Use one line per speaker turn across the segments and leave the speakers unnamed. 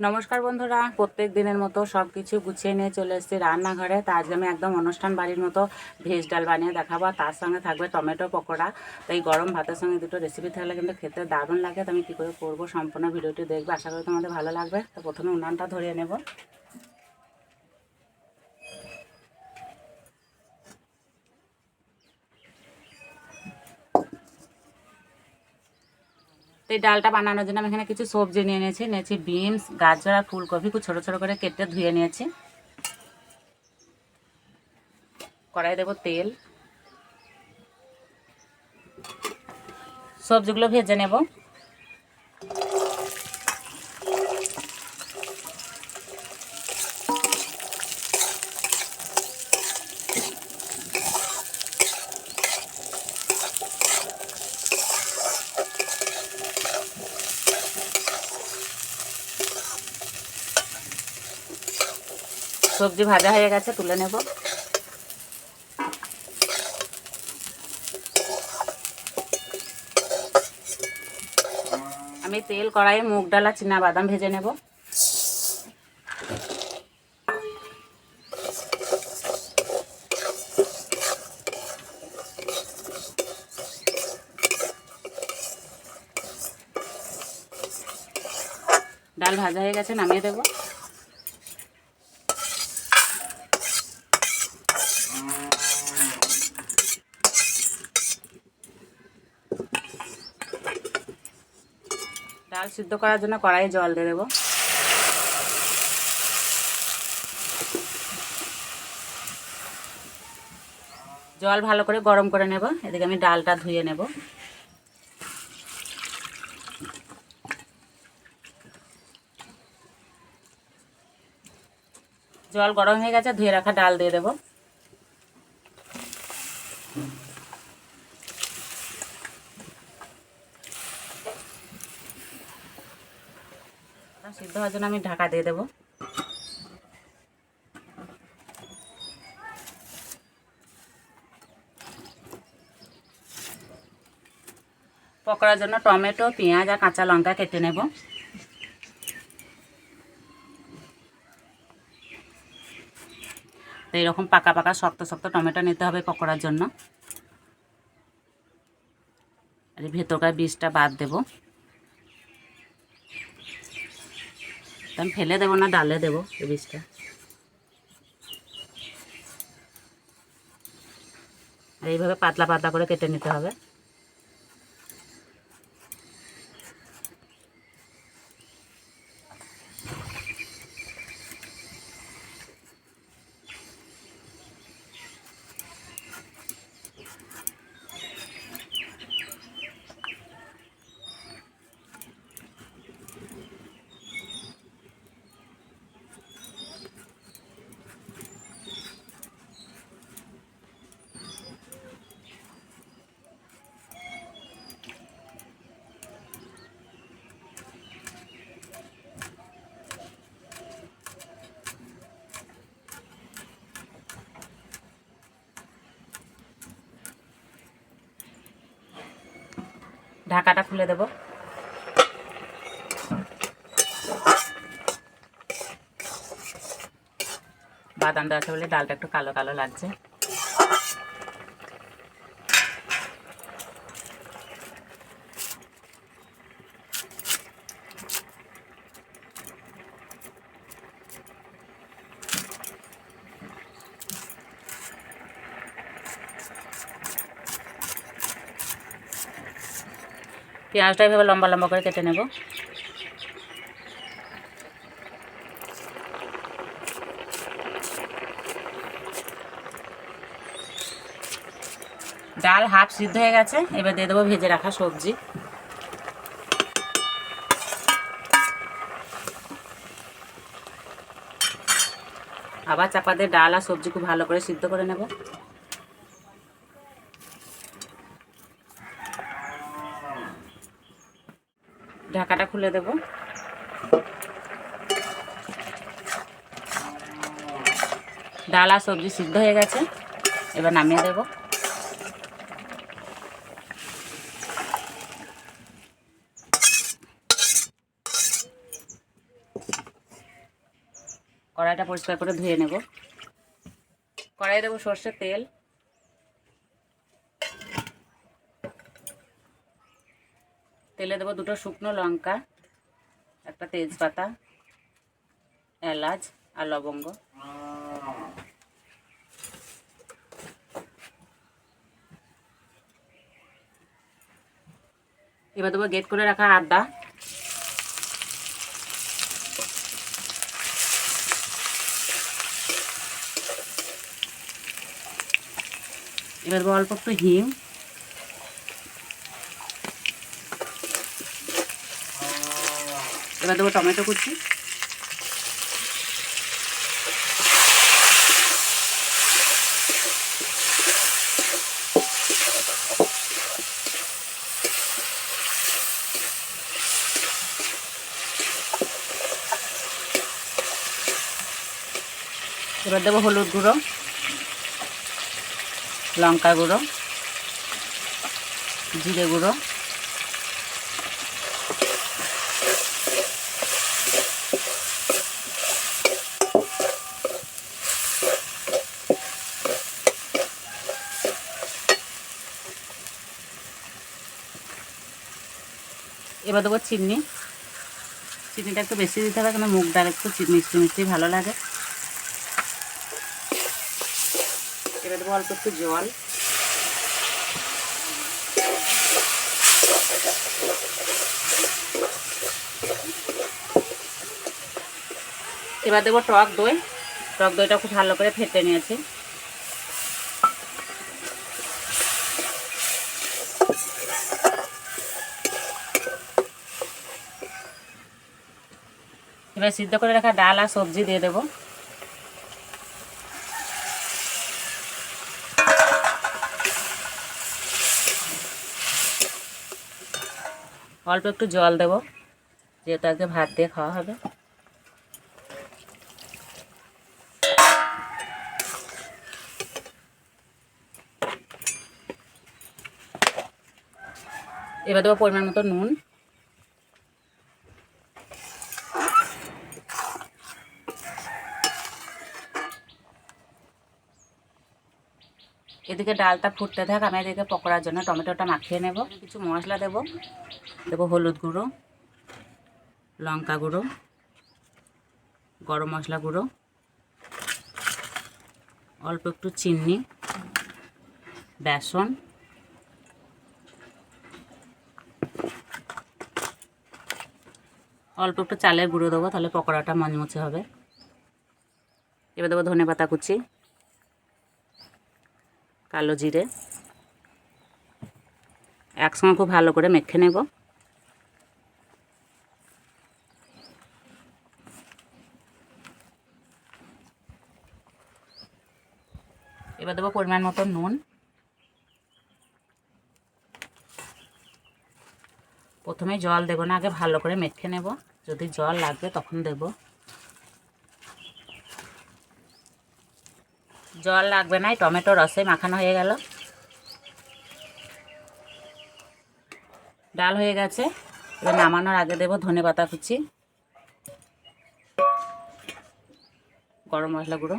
নমস্কার বন্ধুরা, প্রত্যেক দিনের মতো সব কিছু গুছিয়ে নিয়ে চলে এসেছি রান্নাঘরে। তা আজকে আমি একদম অনুষ্ঠান বাড়ির মতো ভেজ ডাল বানিয়ে দেখাবো তার সঙ্গে থাকবে টমেটো পকোড়া। তাই গরম ভাতের সঙ্গে দুটো রেসিপি থাকলে কিন্তু খেতে দারুণ লাগে। তো আমি কী করে করব, সম্পূর্ণ ভিডিওটি দেখবে, আশা করি তোমাদের ভালো লাগবে। তো প্রথমে উনানটা ধরিয়ে নেব। তো এই ডালটা বানানোর জন্য আমি এখানে কিছু সবজি নিয়ে নিয়েছি। নিয়েছি বিনস, গাজর আর ফুলকপি। খুব ছোটো ছোটো করে কেটে ধুয়ে নিয়েছি। কড়াই দেবো তেল। সবজিগুলো ভেজে নেব। সবজি ভাজা হয়ে গেছে, তুলে নেব। আমি তেল, কড়াইয়ে মুগ ডাল চীনা বাদাম ভেজে নেব। ডাল ভাজা হয়ে গেছে, নামিয়ে দেবো। ডাল সিদ্ধ করার জন্য কড়াইয়ে জল দিয়ে দেবো। জল ভালো করে গরম করে নেব, এদিকে আমি ডালটা ধুয়ে নেব। জল গরম হয়ে গেছে, ধুয়ে রাখা ডাল দিয়ে দেবো সিদ্ধ হওয়ার জন্য আমি ঢাকা দিয়ে দেবো। পকোড়ার জন্য টমেটো, পেঁয়াজ আর কাঁচা লঙ্কা কেটে নেব। তো এরকম পাকা পাকা শক্ত শক্ত টমেটো নিতে হবে পকোড়ার জন্য। আর ভেতরকার বীজটা বাদ দেবো। আমি ফেলে দেবো না, ডালে দেবো এই বীজটা। এইভাবে পাতলা পাতলা করে কেটে নিতে হবে। ঢাকাটা খুলে দেব। বাদাম দেওয়া আছে বলে ডালটা একটু কালো কালো লাগছে। পেঁয়াজটা এভাবে লম্বা লম্বা করে কেটে নেব। ডাল হাফ সিদ্ধ হয়ে গেছে, এবার দিয়ে দেবো ভেজে রাখা সবজি। আবার চাপা দিয়ে ডাল আর সবজি খুব ভালো করে সিদ্ধ করে নেব। ঢাকাটা খুলে দেব। ডাল আর সবজি সিদ্ধ হয়ে গেছে, এবার নামিয়ে দেব। কড়াইটা পরিষ্কার করে ধুয়ে নেব। কড়াই দেবো সর্ষের তেল। তেলে দেবো দুটো শুকনো লঙ্কা, একটা তেজপাতা, এলাচ আর লবঙ্গ। এবার দেবো গেট করে রাখা আদা। এবার দেবো অল্প একটু হিম এবার দেবো টমেটো কুচি। এবার দেবো হলুদ গুঁড়ো লঙ্কা গুঁড়ো জিরে গুঁড়ো এবার দেবো চিনি। চিনিটা একটু বেশি দিতে হবে, কেন মুগ ডাল একটু মিষ্টি মিষ্টি ভালো লাগে। এবার দেবো অল্প একটু জল। এবার দেবো টক দই। টক দইটা খুব ভালো করে ফেটে নিয়েছি। এবার সিদ্ধ করে রাখা ডাল আর সবজি দিয়ে দেবো। অল্প একটু জল দেবো যেহেতু আজকে ভাত দিয়ে খাওয়া হবে। এবার দেবো পরিমাণ মতো নুন। এদিকে ডালটা ফুটতে থাক, আমি এদিকে পকোড়ার জন্য টমেটোটা মাখিয়ে নেব। কিছু মশলা দেব। দেবো হলুদ গুঁড়ো, লঙ্কা গুঁড়ো, গরম মশলা গুঁড়ো, অল্প একটু চিনি, বেসন, অল্প একটু চালের গুঁড়ো দেবো, তাহলে পকোড়াটা মচমচে হবে। এবার দেবো ধনে পাতা কুচি। কালো জিরে। একসঙ্গে খুব ভালো করে মেখে নেব। এবার দেবো পরিমাণ মতো নুন। প্রথমে জল দেবো না, আগে ভালো করে মেখে নেব। যদি জল লাগবে তখন দেব। জল লাগবে না টমেটো রসে মাখানো হয়ে গেল। ডাল হয়ে গেছে, এবার নামানোর আগে দেবো ধনে পাতা কুচি, গরম মশলা গুঁড়ো।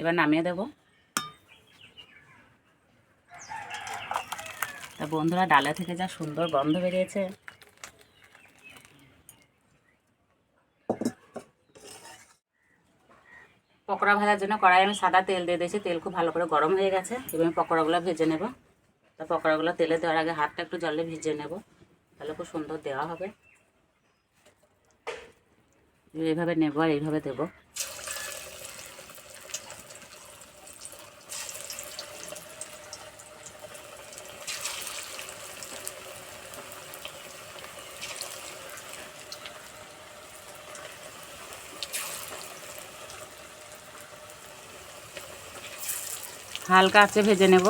এবার নামিয়ে দেব। বন্ধুরা, ডালা থেকে যা সুন্দর গন্ধ বেরিয়েছে। পকোড়া ভাজার জন্য কড়াই আমি সাদা তেল দিয়ে দিয়েছি। তেল খুব ভালো করে গরম হয়ে গেছে। আমি পকোড়াগুলো ভেজে নেব। তা পকোড়াগুলো তেলে দেওয়ার আগে হাতটা একটু জলে ভিজে নেব। তাহলে খুব সুন্দর দেওয়া হবে। এইভাবে নেব আর এইভাবে দেবো। হালকা আছে ভেজে নেব।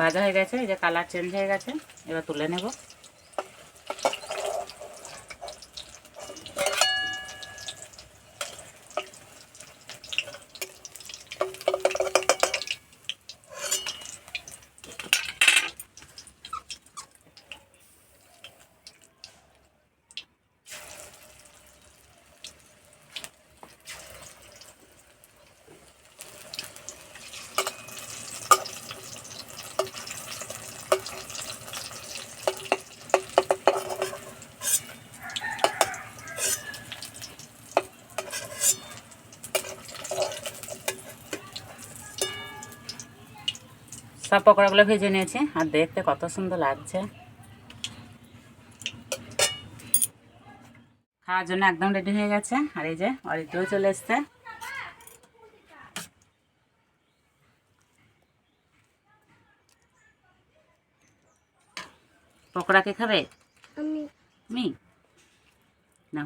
ভাজা হয়ে গেছে, এই যে কালার চেঞ্জ হয়ে গেছে, এবার তুলে নেব। সব পকোড়াগুলো ভেজে নিয়েছি। আর দেখতে কত সুন্দর লাগছে। খাওয়ার জন্য একদম রেডি হয়ে গেছে। আর এই যে অরিত্রও চলে এসছে। পকোড়া কে খাবে?
আমি।
মি। না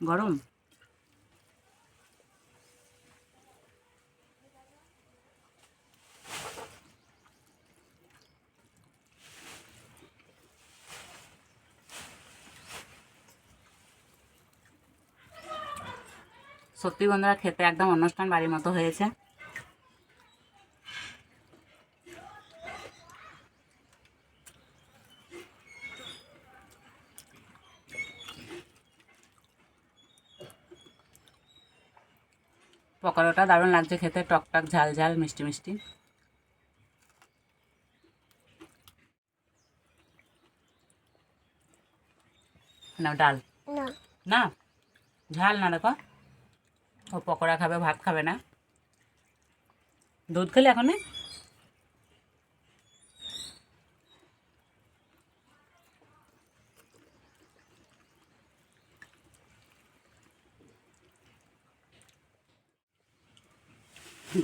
গরম?
সত্যি বন্ধুরা খেতে একদম অনুষ্ঠান বাড়ির মতো হয়েছে। পকোড়াটা দারুণ লাগছে খেতে টক টক ঝাল ঝাল মিষ্টি মিষ্টি। না ডাল।
না।
না? ঝাল না দেখো। ও পকোড়া খাবে ভাত খাবে না। দুধ খেলে এখন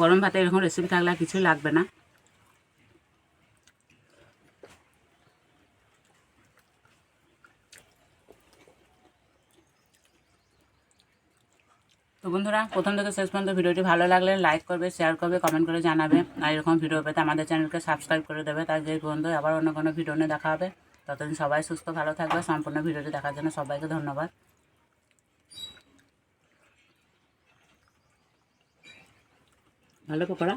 গরম ভাতে এরকম রেসিপি থাকলে কিছুই লাগবে না। তো বন্ধুরা, প্রথম থেকে শেষ পর্যন্ত ভিডিওটি ভালো লাগলে লাইক করবে শেয়ার করবে কমেন্ট করে জানাবে। আর এরকম ভিডিও পেতে আমাদের চ্যানেলকে সাবস্ক্রাইব করে দেবে। তার যে বন্ধু আবার অন্য কোনো ভিডিও নিয়ে দেখা হবে। ততদিন সবাই সুস্থ, ভালো থাকবে। সম্পূর্ণ ভিডিওটি দেখার জন্য সবাইকে ধন্যবাদ। ভালো পকোড়া